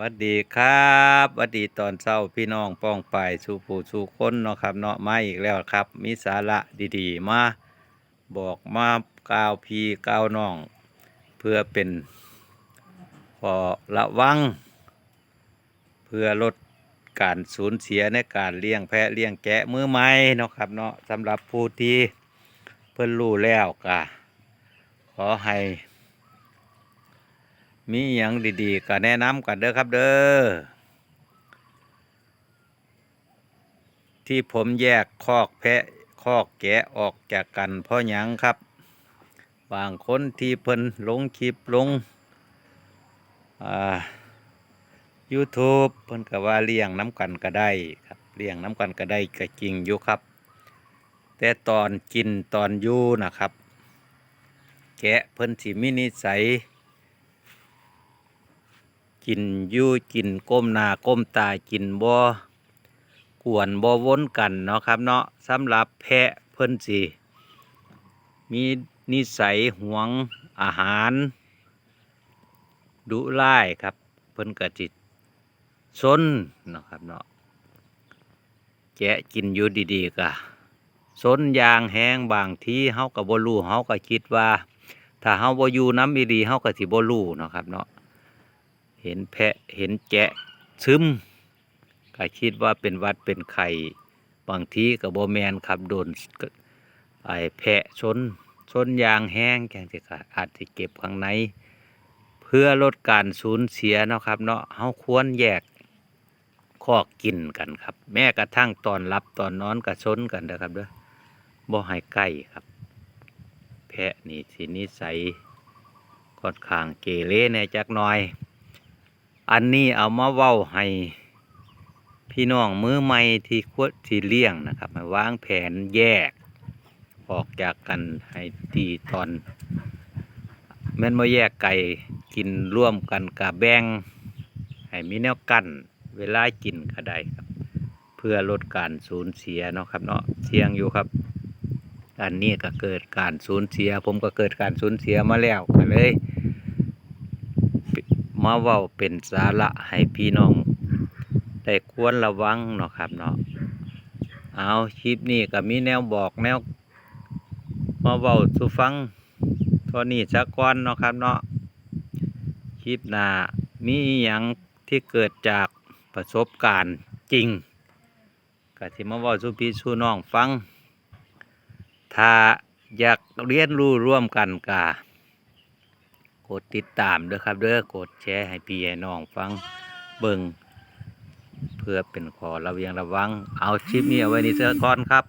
วัสดีครับวัสดีตอนเช้าพี่น้องป้องไปสู่ผู้สู่คนเนาะครับเนาะมาอีกแล้วครับ มีสาระดีๆ มาบอกมากล่าวพีกาวน้อง เพื่อเป็นขอระวัง เพื่อลดการสูญเสียในการเลี้ยงแพะเลี้ยงแกะมือใหม่เนาะครับเนาะสำหรับผู้ที่เพิ่นรู้แล้วก็ขอให้ มีอย่างดีๆ ก็แนะนำกันเด้อครับเด้อ ที่ผมแยกคอกแพะคอกแกะออกจากกันเพราะหยังครับ บางคนที่เพิ่นลงคลิปลงอ่า YouTube เพิ่นก็ว่าเลี้ยงน้ำกันก็ได้ครับเลี้ยงน้ำกันก็ได้ก็จริงอยู่ครับ แต่ตอนกินตอนอยู่นะครับ แกะเพิ่นสิมีนิสัย กินยู่กินก้มหน้าก้มตากินบ่กวนบ่วนกันเนาะครับเนาะสำหรับแพะเพิ่นสิมีนิสัยหวงอาหาร ดุร้ายครับ เพิ่นก็จิตซนเนาะครับเนาะแกะกินอยู่ดีๆก็ซนยางแห้งบางทีเฮาก็บ่รู้เฮาก็คิดว่า ถ้าเฮาบ่อยู่น้ำอีดีเฮาก็สิบ่รู้เนาะครับเนาะ เห็นแพะเห็นแกะซึมก็คิดว่าเป็นวัดเป็นไข่บางทีกับโบแมนครับโดนไอ้แพะชนชนยางแห้งแกงสิขาอาจจะเก็บข้างใน เพื่อลดการสูญเสียเนาะครับ เนาะเฮาควรแยกคอกกินกันครับ แม้กระทั่งตอนรับตอนนอนก็ชนกันนะครับเด้อบ่ให้ใกล้ครับ แพะนี่สินิสัยค่อนข้างเกเรแน่จักหน่อย อันนี้เอามาเว้าให้พี่น้องมือใหม่ที่ควรที่เลี้ยงนะครับให้วางแผนแยก ออกจากกันให้ดีตอน แม่นมาแยกไก่กินร่วมกันกับแบงให้มีแนวกั้นเวลากินก็ได้ครับ เพื่อลดการสูญเสียเนาะครับเนาะเสี่ยงอยู่ครับ อันนี้ก็เกิดการสูญเสีย ผมก็เกิดการสูญเสียมาแล้วก็เลย มาเว้าเป็นสาระให้พี่น้องได้ควรระวังเนาะครับเนาะเอาคลิปนี้ก็มีแนวบอกแนว มาเว้าสู่ฟังเท่านี้สักก่อนเนาะครับเนาะคลิปหน้ามีอหยังที่เกิดจากประสบการณ์จริงก็ที่มาเว้าสู่พี่สู่น้องฟัง ถ้าอยากเรียนรู้ร่วมกันกะ กดติดตามด้วยครับเด้อกดแชร์ให้พี่ไอ้น้องฟังเบิ่งเพื่อเป็นขอระเวียงระวัง เอาชิปนี้เอาไว้ในเสียก่อนครับ